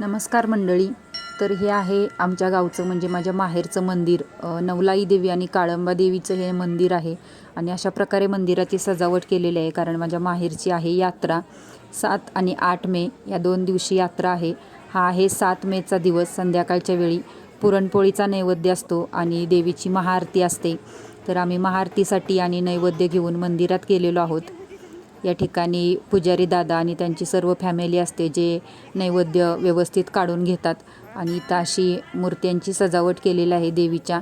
नमस्कार मंडळी. तर हे आहे आमच्या गावचं म्हणजे माझ्या माहेरचं मंदिर. नवलाई देवी आणि काळंबा देवीचं हे मंदिर आहे. आणि अशा प्रकारे मंदिराची सजावट केलेली आहे कारण माझ्या माहेरची आहे यात्रा. सात आणि आठ मे या दोन दिवशी यात्रा आहे. हा आहे सात मेचा दिवस. संध्याकाळच्या वेळी पुरणपोळीचा नैवेद्य असतो आणि देवीची महाआरती असते. तर आम्ही महाआरतीसाठी आणि नैवेद्य घेऊन मंदिरात गेलेलो आहोत. या ठिकाणी पुजारी दादा आणि त्यांची सर्व फॅमिली असते जे नैवेद्य व्यवस्थित काढून घेतात. आणि इथं अशी मूर्त्यांची सजावट केलेली आहे देवीच्या.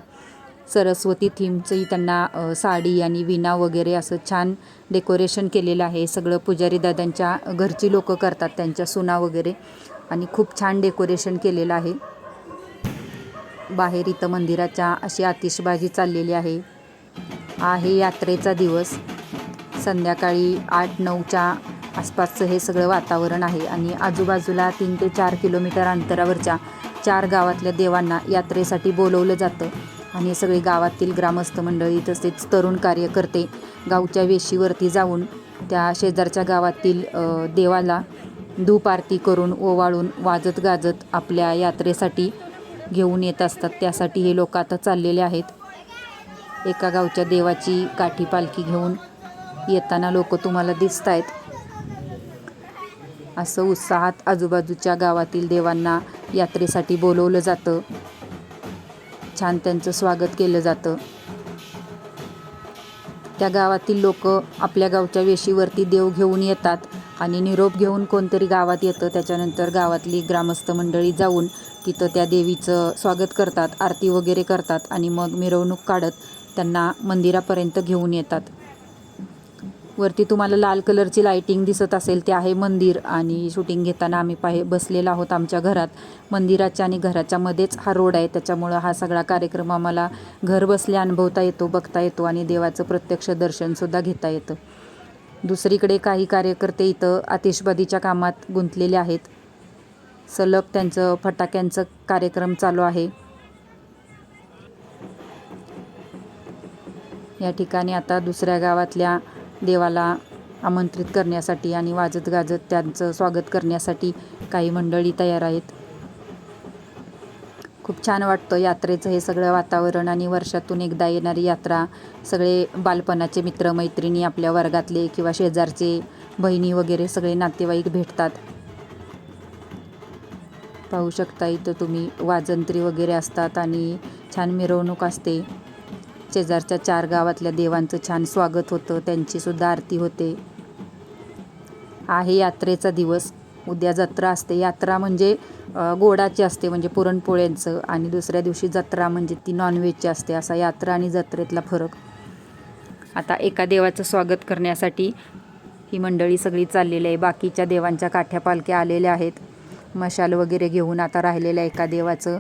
सरस्वती थीमचंही त्यांना साडी आणि विणा वगैरे असं छान डेकोरेशन केलेलं आहे. सगळं पुजारी दादांच्या घरची लोकं करतात त्यांच्या सुना वगैरे. आणि खूप छान डेकोरेशन केलेलं आहे. बाहेर इथं मंदिराच्या अशी आतिषबाजी चाललेली आहे. आहे यात्रेचा दिवस. संध्याकाळी आठ नऊच्या आसपासचं हे सगळं वातावरण आहे. आणि आजूबाजूला तीन ते चार किलोमीटर अंतरावरच्या चार गावातल्या देवांना यात्रेसाठी बोलवलं जातं. आणि सगळे गावातील ग्रामस्थ मंडळी तसेच तरुण कार्यकर्ते गावच्या वेशीवरती जाऊन त्या शेजारच्या गावातील देवाला धूप आरती करून ओवाळून वाजत गाजत आपल्या यात्रेसाठी घेऊन येत असतात. त्यासाठी हे लोक आता चाललेले आहेत. एका गावच्या देवाची काठी पालखी घेऊन येताना लोक तुम्हाला दिसत आहेत असं उत्साहात आजूबाजूच्या गावातील देवांना यात्रेसाठी बोलवलं जातं. छान त्यांचं स्वागत केलं जातं. त्या गावातील लोक आपल्या गावच्या वेशीवरती देव घेऊन येतात आणि निरोप घेऊन कोणतरी गावात येतं. त्याच्यानंतर गावातली ग्रामस्थ मंडळी जाऊन तिथं त्या देवीचं स्वागत करतात आरती वगैरे करतात आणि मग मिरवणूक काढत त्यांना मंदिरापर्यंत घेऊन येतात. वरती तुम्हाला लाल कलरची लायटिंग दिसत असेल ते आहे मंदिर. आणि शूटिंग घेताना आम्ही पाहे बसलेला आहोत आमच्या घरात. मंदिराच्या आणि घराच्या मध्येच हा रोड आहे. त्याच्यामुळं हा सगळा कार्यक्रम आम्हाला घर बसल्या अनुभवता येतो बघता येतो आणि देवाचं प्रत्यक्ष दर्शनसुद्धा घेता येतं. दुसरीकडे काही कार्यकर्ते इथं आतिषबादीच्या कामात गुंतलेले आहेत. सलग त्यांचं फटाक्यांचं कार्यक्रम चालू आहे. या ठिकाणी आता दुसऱ्या गावातल्या देवाला आमंत्रित करण्यासाठी आणि वाजत गाजत त्यांचं स्वागत करण्यासाठी काही मंडळी तयार आहेत. खूप छान वाटतं यात्रेचं हे सगळं वातावरण आणि वर्षातून एकदा येणारी यात्रा. सगळे बालपणाचे मित्रमैत्रिणी आपल्या वर्गातले किंवा शेजारचे बहिणी वगैरे सगळे नातेवाईक भेटतात. पाहू शकता इथं तुम्ही वाजंत्री वगैरे असतात आणि छान मिरवणूक असते. शेजारच्या चार गावातल्या देवांचं छान स्वागत होतं. त्यांचीसुद्धा आरती होते. आहे यात्रेचा दिवस. उद्या जत्रा असते. यात्रा म्हणजे गोडाची असते म्हणजे पुरणपोळ्यांचं. आणि दुसऱ्या दिवशी जत्रा म्हणजे ती नॉनव्हेजची असते. असा यात्रा आणि जत्रेतला फरक. आता एका देवाचं स्वागत करण्यासाठी ही मंडळी सगळी चाललेली आहे. बाकीच्या देवांच्या काठ्या पालख्या आलेल्या आहेत. मशाल वगैरे घेऊन आता राहिलेल्या एका देवाचं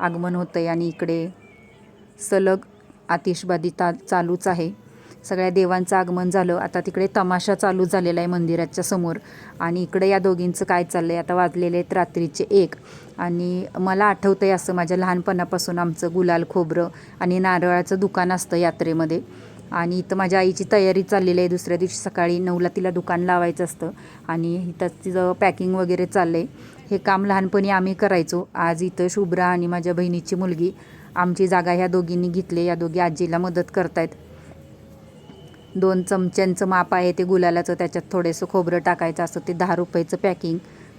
आगमन होतं आहे आणि इकडे सलग आतिषबाजी ता चालूच आहे. सगळ्या देवांचं आगमन झालं. आता तिकडे तमाशा चालू झालेला आहे मंदिराच्या समोर. आणि इकडे या दोघींचं काय चाललं आहे आता वाजलेले आहेत रात्रीचे एक. आणि मला आठवतं आहे असं माझ्या लहानपणापासून आमचं गुलाल खोबरं आणि नारळाचं दुकान असतं यात्रेमध्ये. आणि इथं माझ्या आईची तयारी चाललेली आहे. दुसऱ्या दिवशी सकाळी नऊला तिला दुकान लावायचं असतं. आणि इथं तिचं पॅकिंग वगैरे चाललं आहे हे काम लहानपणी आम्ही करायचो. आज इथं शुभ्रा आणि माझ्या बहिणीची मुलगी आमची जागा ह्या दोघींनी घेतली या दोघी आजीला मदत करतायत. दोन चमच्यांचं माप आहे ते गुलालाचं त्याच्यात थोडंसं खोबरं टाकायचं असतं ते दहा रुपयाचं पॅकिंग.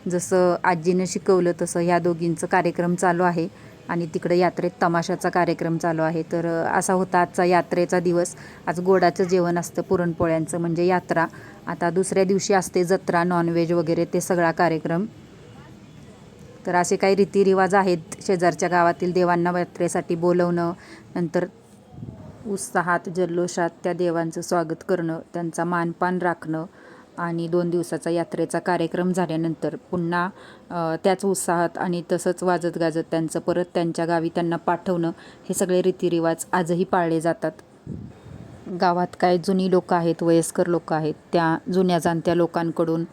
जसं आजीनं शिकवलं तसं ह्या दोघींचं कार्यक्रम चालू आहे. आणि तिकडे यात्रेत तमाशाचा कार्यक्रम चालू आहे. तर असा होता आजचा यात्रेचा दिवस. आज गोडाचं जेवण असतं पुरणपोळ्यांचं म्हणजे यात्रा. आता दुसऱ्या दिवशी असते जत्रा नॉनव्हेज वगैरे ते सगळा कार्यक्रम. तर असे काही रीतिरिवाज आहेत शेजारच्या गावातील देवांना यात्रेसाठी बोलवणं नंतर उत्साहात जल्लोषात त्या देवांचं स्वागत करणं त्यांचा मानपान राखणं आणि दोन दिवसाचा यात्रेचा कार्यक्रम झाल्यानंतर पुन्हा त्याच उत्साहात आणि तसंच वाजत गाजत त्यांचं परत त्यांच्या गावी त्यांना पाठवणं हे सगळे रीतिरिवाज आजही पाळले जातात. गावात काय जुनी लोक आहेत वयस्कर लोक आहेत त्या जुन्या जाणत्या लोकांकडून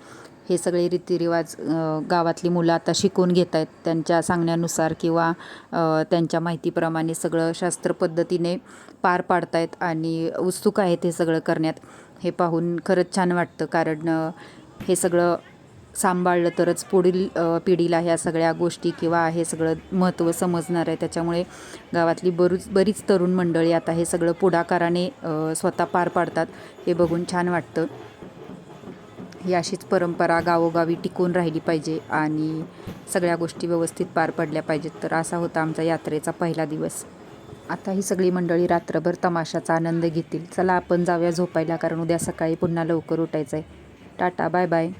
हे सगळे रीतिरिवाज गावातली मुलं आता शिकून घेत आहेत. त्यांच्या सांगण्यानुसार किंवा त्यांच्या माहितीप्रमाणे सगळं शास्त्र पद्धतीने पार पाडतायत आणि उत्सुक आहेत हे सगळं करण्यात. हे पाहून खरंच छान वाटतं कारण हे सगळं सांभाळलं तरच पुढील पिढीला ह्या सगळ्या गोष्टी किंवा हे सगळं महत्त्व समजणार आहे. त्याच्यामुळे गावातली बरूच बरीच तरुण मंडळी आता हे सगळं पुढाकाराने स्वतः पार पाडतात. हे बघून छान वाटतं. ही अशीच परंपरा गावोगावी टिकून राहिली पाहिजे आणि सगळ्या गोष्टी व्यवस्थित पार पडल्या पाहिजेत. तर असा होता आमचा यात्रेचा पहिला दिवस. आता ही सगळी मंडळी रात्रभर तमाशाचा आनंद घेतील. चला आपण जाऊया झोपायला कारण उद्या सकाळी पुन्हा लवकर उठायचं आहे टाटा बाय बाय.